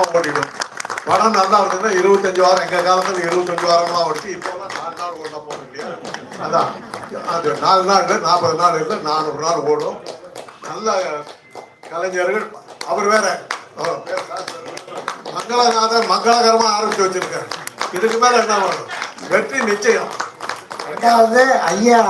வேகமா ஓடிடும். படம் நல்லா இருந்ததுன்னா இருபத்தஞ்சு வாரம் எங்க காலத்துல இருபத்தஞ்சு வாரமா ஓடிச்சு இப்போலாம் நாலு நாள் ஓட போறோம் இல்லையா? அதான். அது நாலு நாள் இல்லை நாற்பது நாள் இல்லை நானூறு நாள் ஓடும். நல்ல கலைஞர்கள் அவர் வேற. மங்களநாதன் மங்களகரமா ஆரம்பிச்சு வச்சிருக்காரு. இதுக்கு மேல என்ன வேணும்? வெற்றி நிச்சயம். ரெண்டாவது ஐயா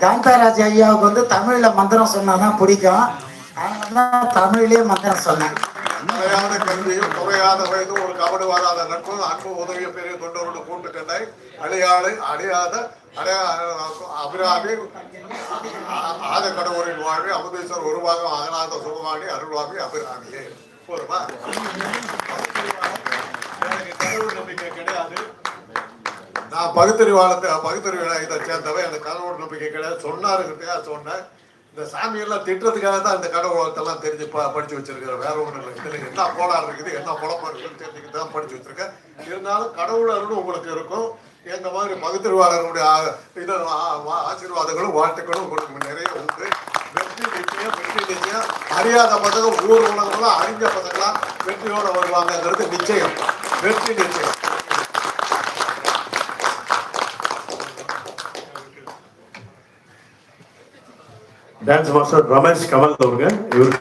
காந்தாராஜ் ஐயாவுக்கு வந்து தமிழ்ல மந்திரம் சொன்னாதான் பிடிக்கும். அதனால தமிழ்லயே மந்திரம் சொன்னேன். குறையாத கல்வியும் குறையாத வயதும் ஒரு கபடு வராத நட்பும் அன்பு உதவிய பெரிய தொண்டரோடு கூட்டு கண்டாய் அழியாளை அழியாத அடையா அபிராமி ஆத கடவுளின் வாழ்வு அமுதீஸ்வர் உருவாகம் அகநாத சுகமானி அருள்வாமி அபிராமியே. போதுமா? எனக்கு கடவுள் நம்பிக்கை கிடையாது. நான் பகுத்தறிவாளத்தை பகுத்தறிவாளத்தை சேர்ந்தவன். எனக்கு கடவுள் நம்பிக்கை கிடையாது. சொன்னாருக்கிட்டே சொன்னேன். இந்த சாமியெல்லாம் திட்டுறதுக்காக தான் இந்த கடவுளத்தெல்லாம் தெரிஞ்சு ப படிச்சு வச்சிருக்கிறேன் வேற ஒன்றும் இல்லை. இதில் என்ன கோளாறு இருக்குது என்ன குழப்பம் இருக்குதுன்னு தெரிஞ்சுக்கிட்டு தான் படிச்சு வச்சிருக்கேன். இருந்தாலும் கடவுள் அருள் உங்களுக்கு இருக்கும். எந்த மாதிரி பகுத்தறிவாளர்களுடைய இதை ஆசீர்வாதங்களும் வாழ்த்துக்களும் உங்களுக்கு நிறைய உண்டு. வெற்றி நிச்சயம் வெற்றி நிச்சயம். அறியாத பசங்க ஊர் உலகம்லாம் அறிஞ்ச பசங்களாம் வெற்றியோட வருவாங்கங்கிறது நிச்சயம். வெற்றி நிச்சயம். டான்ஸ் மாஸ்டர் ரமேஷ் கமல் அவருங்க இவரு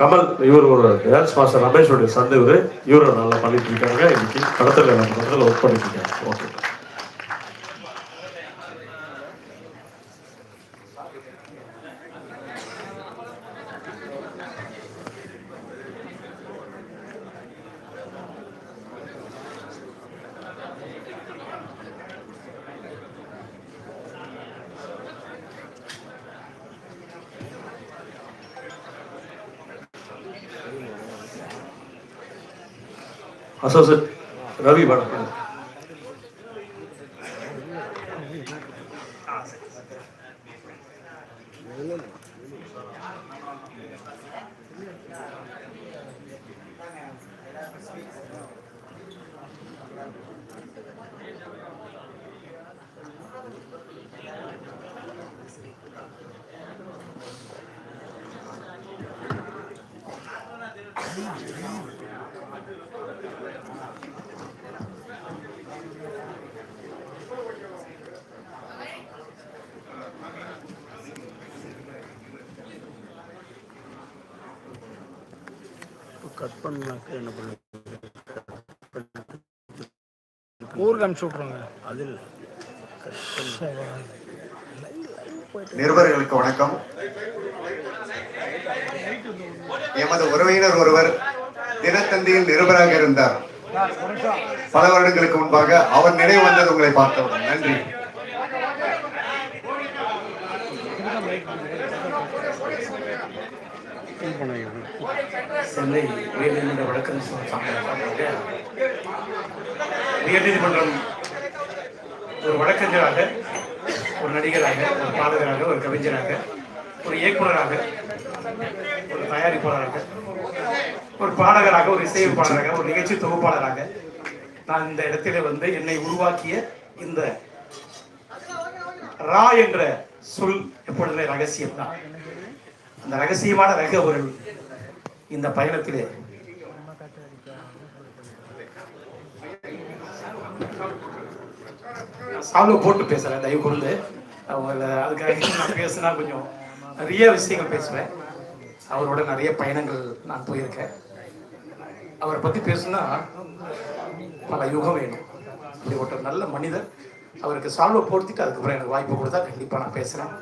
கமல் இவர் ஒரு டான்ஸ் மாஸ்டர் ரமேஷோடைய சந்தை இவர். இவரை நல்லா பண்ணிட்டு இருக்காங்க இன்னைக்கு படத்தில் நம்ம ஒர்க் பண்ணிட்டு இருக்காங்க ஓகே असं असं रवी भडक கட் பண்ணாக்க என்ன பண்ண ஊருக்கு அனுப்பிச்சு விட்ருங்க அது இல்லை நிருபர்களுக்கு வணக்கம். எமது உறவினர் ஒருவர் தினத்தந்தியில் நிருபராக இருந்தார். பல வருடங்களுக்கு முன்பாக அவர் நினைவு வந்தது உங்களை பார்த்தவுடன். நன்றி. சென்னை உயர்நீதிமன்ற வழக்கு உயர்நீதிமன்றம் ஒரு வழக்கறிஞராக ஒரு நடிகராக ஒரு பாடகராக ஒரு கவிஞராக ஒரு இயக்குனராக ஒரு தயாரிப்பாளராக ஒரு பாடகராக ஒரு இசையமைப்பாளராக ஒரு நிகழ்ச்சி தொகுப்பாளராக நான் இந்த இடத்திலே வந்து என்னை உருவாக்கிய இந்த ரா என்ற சொல் எப்பொழுதுமே ரகசியம் தான் அந்த ரகசியமான ரக ஒரு இந்த பயணத்திலே. சால்வ் போட்டு பேசுறேன் தயவு கூர்ந்து. அதுக்காக நான் பேசினா கொஞ்சம் நிறைய விஷயங்கள் பேசுவேன். அவரோட நிறைய பயணங்கள் நான் போயிருக்கேன். அவரை பத்தி பேசுனா பல யுகம் வேணும். இப்படி ஒரு நல்ல மனிதர் அவருக்கு சால்வை போர்த்திட்டு அதுக்கப்புறம் எனக்கு வாய்ப்பு கொடுத்தா கண்டிப்பா நான் பேசுறேன்.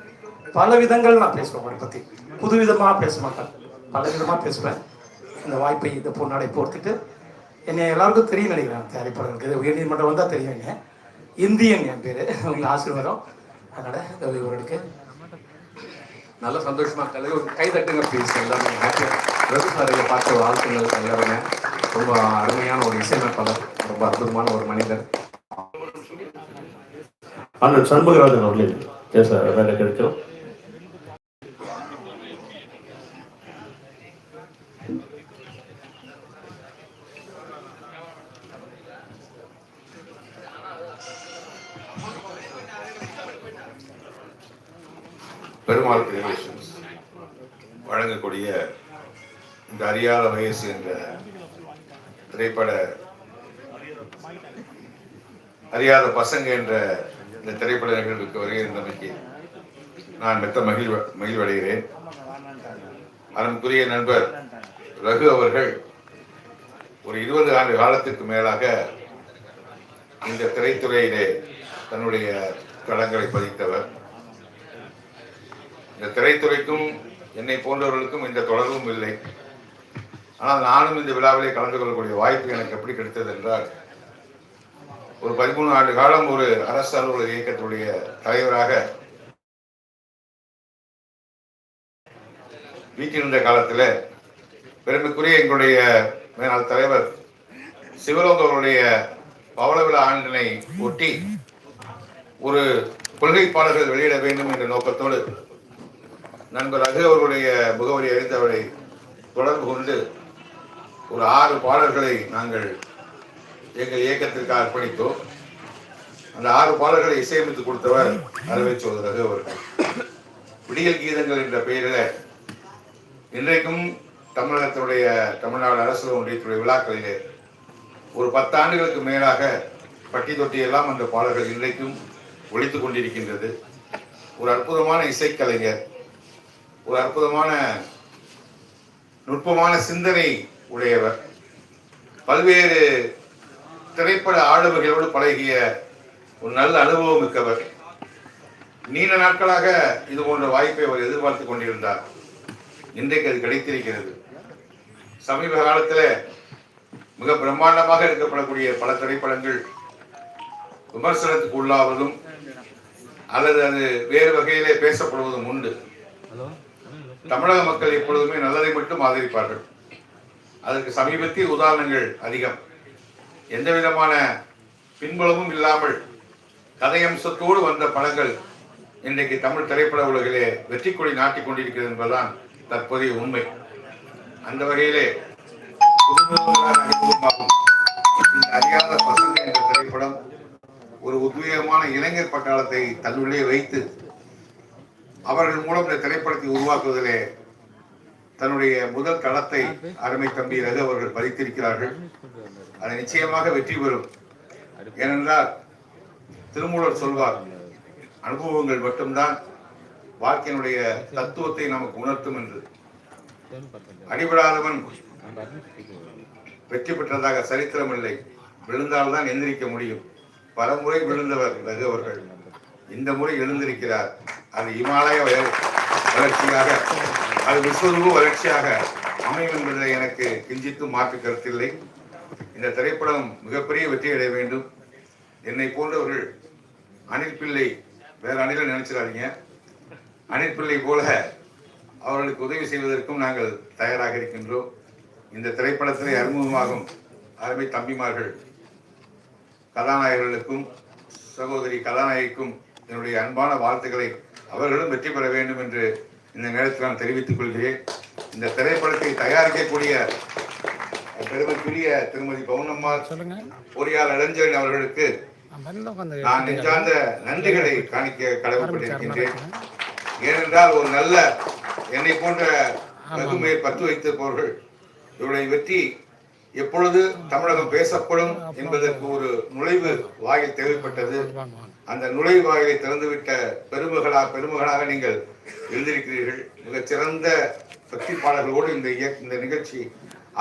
பல விதங்கள் நான் பேசுவேன் அவரை பத்தி. புதுவிதமா பேச மாட்டேன். பல விதமா பேசுவேன். இந்த வாய்ப்பை இந்த பொன்னாடை போர்த்திட்டு என்னை எல்லாருக்கும் தெரியும் நினைக்கிறேன் தயாரிப்பாளர்களுக்கு. இது உயர்நீதிமன்றம் வந்தால் தெரியுங்க இந்தியன் என் பேர். உங்க ஆசீர்வாதம். அதனால அவர்களுக்கு நல்ல சந்தோஷமா கலை ஒரு கை தட்டுங்க ப்ளீஸ் எல்லாமே ஹாப்பியா ரகு சாரை பார்த்து வாழ்த்துங்கள் எல்லாருமே. ரொம்ப அருமையான ஒரு இசையமைப்பாளர். ரொம்ப அற்புதமான ஒரு மனிதர். அண்ணன் சண்முகராஜன் அவர்களே பேச வேலை கிடைக்கும். பெருமாள் கிரியேஷன்ஸ் வழங்கக்கூடிய இந்த அறியாத வயசு என்ற திரைப்பட அறியாத பசங்க என்ற இந்த திரைப்பட நிகழ்வுக்கு வருகின்றமைக்கு நான் மெத்த மகிழ் மகிழ்வடைகிறேன். அதற்குரிய நண்பர் ரகு அவர்கள் ஒரு இருபது ஆண்டு காலத்திற்கு மேலாக இந்த திரைத்துறையிலே தன்னுடைய தளங்களை பதித்தவர். இந்த திரைத்துறைக்கும் என்னை போன்றவர்களுக்கும் இந்த தொடர்பும் இல்லை. ஆனால் நானும் இந்த விழாவிலே கலந்து கொள்ளக்கூடிய வாய்ப்பு எனக்கு எப்படி கிடைத்தது என்றால் ஒரு பதிமூணு ஆண்டு காலம் ஒரு அரசு அலுவலக இயக்கத்துடைய தலைவராக வீட்டிருந்த காலத்தில் பெருமைக்குரிய எங்களுடைய மேலாள் தலைவர் சிவலோக அவருடைய பவள விழா ஆண்டினை ஒட்டி ஒரு கொள்கைப்பாளர்கள் வெளியிட வேண்டும் என்ற நோக்கத்தோடு நண்பர் ரகு அவர்களுடைய முகவரி அறிந்தவரை தொடர்பு கொண்டு ஒரு ஆறு பாடல்களை நாங்கள் எங்கள் இயக்கத்திற்கு அர்ப்பணித்தோம். அந்த ஆறு பாடல்களை இசையமைத்து கொடுத்தவர் அறுவை சோதர் அவர்கள். விடியல் கீதங்கள் என்ற பெயரில் இன்றைக்கும் தமிழகத்தினுடைய தமிழ்நாடு அரசு ஒன்றியத்துடைய விழாக்களிலே ஒரு பத்தாண்டுகளுக்கு மேலாக பட்டி தொட்டி எல்லாம் அந்த பாடல்கள் இன்றைக்கும் ஒழித்து கொண்டிருக்கின்றது. ஒரு அற்புதமான இசைக்கலைஞர் ஒரு அற்புதமான நுட்பமான சிந்தனை உடையவர். பல்வேறு திரைப்பட ஆளுமைகளோடு பழகிய ஒரு நல்ல அனுபவம் மிக்கவர். நீண்ட நாட்களாக இது போன்ற வாய்ப்பை அவர் எதிர்பார்த்து கொண்டிருந்தார். இன்றைக்கு அது கிடைத்திருக்கிறது. சமீப காலத்தில் மிக பிரம்மாண்டமாக எடுக்கப்படக்கூடிய பல திரைப்படங்கள் விமர்சனத்துக்கு உள்ளாவதும் அல்லது அது வேறு வகையிலே பேசப்படுவதும் உண்டு. தமிழக மக்கள் எப்பொழுதுமே நல்லதை மட்டும் ஆதரிப்பார்கள். அதற்கு சமீபத்திய உதாரணங்கள் அதிகம். எந்த விதமான பின்புலமும் இல்லாமல் கதையம்சத்தோடு வந்த படங்கள் இன்றைக்கு தமிழ் திரைப்பட உலகிலே வெற்றி கொடி நாட்டிக் கொண்டிருக்கிறது என்பதுதான் தற்போதைய உண்மை. அந்த வகையிலே அறியாத பசங்க என்ற திரைப்படம் ஒரு உத்வேகமான இளைஞர் பட்டாளத்தை தன்னுள்ளே வைத்து அவர்கள் மூலம் இந்த திரைப்படத்தை உருவாக்குவதிலே தன்னுடைய முதல் களத்தை அருமை தம்பி ரகு அவர்கள் பதித்திருக்கிறார்கள். அது நிச்சயமாக வெற்றி பெறும். ஏனென்றால் திருமூலர் சொல்வார் அனுபவங்கள் மட்டும்தான் வாழ்க்கையினுடைய தத்துவத்தை நமக்கு உணர்த்தும் என்று. அடிபடாதவன் வெற்றி பெற்றதாக சரித்திரம் இல்லை. விழுந்தால்தான் எந்திரிக்க முடியும். பல முறை விழுந்தவர் ரகு அவர்கள். இந்த முறை எழுந்திருக்கிறார். அது இமாலய வளர்ச்சியாக அது விஸ்வரூப வளர்ச்சியாக அமையும் என்பதில் எனக்கு கிஞ்சித்து மாற்று கருத்தில்லை. இந்த திரைப்படம் மிகப்பெரிய வெற்றி அடைய வேண்டும். என்னை போன்றவர்கள் அனில் பிள்ளை வேற அணில நினைச்சிடாதீங்க. அனில் பிள்ளை போல அவர்களுக்கு உதவி செய்வதற்கும் நாங்கள் தயாராக இருக்கின்றோம். இந்த திரைப்படத்திலே அறிமுகமாகும் அருமை தம்பிமார்கள் கதாநாயகர்களுக்கும் சகோதரி கதாநாயகிக்கும் என்னுடைய அன்பான வாழ்த்துக்களை அவர்களும் வெற்றி பெற வேண்டும் என்று இந்த நேரத்தில் நான் தெரிவித்துக் கொள்கிறேன். இந்த திரைப்படத்தை தயாரிக்கக்கூடிய பெருமைக்குரிய திருமதி பவுனம்மாள் பொறியாளர் இளஞ்செழியன் அவர்களுக்கு நான் நெஞ்சார்ந்த நன்றிகளை காணிக்க கடமைப்பட்டிருக்கின்றேன். ஏனென்றால் ஒரு நல்ல என்னை போன்ற வெகுமையை பற்று வைத்திருப்பவர்கள் இவருடைய வெற்றி எப்பொழுது தமிழகம் பேசப்படும் என்பதற்கு ஒரு நுழைவு வாயில் தேவைப்பட்டது. அந்த நுழைவு வாயிலை திறந்துவிட்ட பெருமகளா பெருமகளாக நீங்கள் எழுந்திருக்கிறீர்கள். மிகச் சிறந்த பக்தி பாடல்களோடு இந்த இயக்க இந்த நிகழ்ச்சி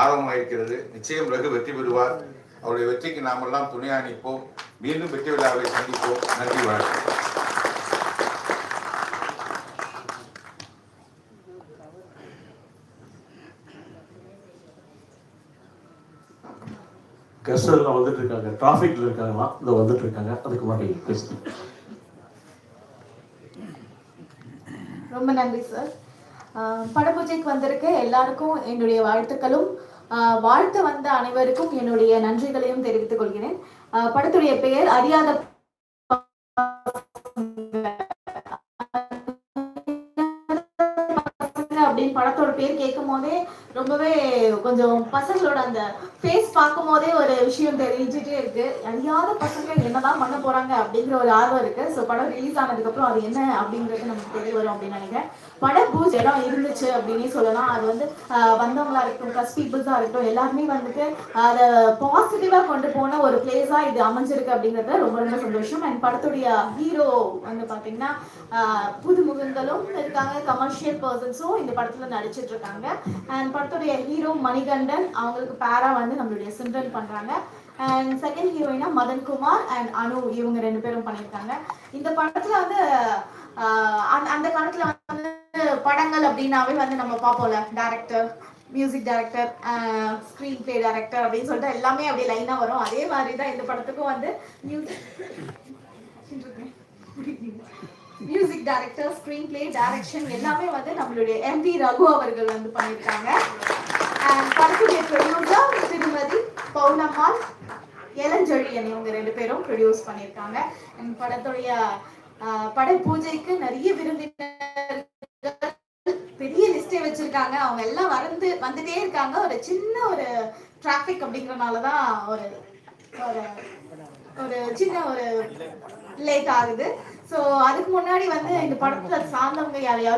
ஆரம்பமாயிருக்கிறது. நிச்சயம் ரகு வெற்றி பெறுவார். அவருடைய வெற்றிக்கு நாமெல்லாம் துணையா நிற்போம் மீண்டும் வெற்றி விழாவை சந்திப்போம். நன்றி வணக்கம். யங்ஸ்டர்லாம் வந்துட்டு இருக்காங்க டிராஃபிக்ல இருக்காங்களாம் இதை வந்துட்டு இருக்காங்க அதுக்கு மாதிரி ரொம்ப நன்றி சார் படபூஜைக்கு வந்திருக்க எல்லாருக்கும் என்னுடைய வாழ்த்துக்களும். வாழ்த்து வந்த அனைவருக்கும் என்னுடைய நன்றிகளையும் தெரிவித்துக் கொள்கிறேன். படத்துடைய பெயர் அறியாத ஒரு பேர் கேட்கும் போதே ரொம்பவே கொஞ்சம் பசங்களோட அந்த ஃபேஸ் பார்க்கும் போதே ஒரு விஷயம் தெரிஞ்சுட்டே இருக்கு. அறியாத பசங்க என்னதான் பண்ண போறாங்க அப்படிங்கிற ஒரு ஆர்வம் இருக்கு. ஸோ படம் ரிலீஸ் ஆனதுக்கு அப்புறம் அது என்ன அப்படிங்கிறது நமக்கு தெரிய வரும் அப்படின்னு நினைக்கிறேன். வட பூஜ் இடம் இருந்துச்சு அப்படின்னு சொல்லலாம். அது வந்து வந்தவங்களா இருக்கட்டும் கஸ் பீப்புள்ஸா இருக்கட்டும் எல்லாருமே வந்துட்டு அதை பாசிட்டிவா கொண்டு போன ஒரு பிளேஸா இது அமைஞ்சிருக்கு அப்படிங்கிறது ரொம்ப ரொம்ப சந்தோஷம். அண்ட் படத்துடைய ஹீரோ வந்து பாத்தீங்கன்னா புது முகங்களும் இருக்காங்க கமர்ஷியல் பர்சன்ஸும் இந்த படத்துல நடிச்சிட்டு இருக்காங்க. அண்ட் படத்துடைய ஹீரோ மணிகண்டன் அவங்களுக்கு பேரா வந்து நம்மளுடைய சிம்ரன் பண்றாங்க. அண்ட் செகண்ட் ஹீரோயினா மதன் குமார் அண்ட் அனு இவங்க ரெண்டு பேரும் பண்ணியிருக்காங்க. இந்த படத்துல வந்து அந்த- அந்த காலத்துல வந்து படங்கள் அப்படின்னாவே வந்து நம்ம பார்ப்போம்ல director music director screen play director அப்படின்னு சொல்லிட்டு எல்லாமே அப்படியே லைனா வரும். அதே மாதிரி தான் இந்த படத்துக்கும் வந்து music music director screen play direction எல்லாமே வந்து நம்மளுடைய எம்பி ரகு அவர்கள் வந்து பண்ணியிருக்காங்க. அண்ட் படத்துடைய ப்ரொடியூசர் திருமதி பௌர்ணம்மாள் இளஞ்செழியன் இவங்க ரெண்டு பேரும் ப்ரொடியூஸ் பண்ணியிருக்காங்க. படத்துடைய பட பூஜைக்கு நிறைய விருந்தினர் பெரிய லிஸ்டே வச்சிருக்காங்க. அவங்க எல்லாம் வந்து வந்துட்டே இருக்காங்க. ஒரு சின்ன ஒரு டிராஃபிக் அப்படிங்கறனாலதான் ஒரு ஒரு ஒரு சின்ன ஒரு லேட் ஆகுது. ஸோ அதுக்கு முன்னாடி வந்து இந்த படத்துல சார்ந்தவங்க யாரையாவது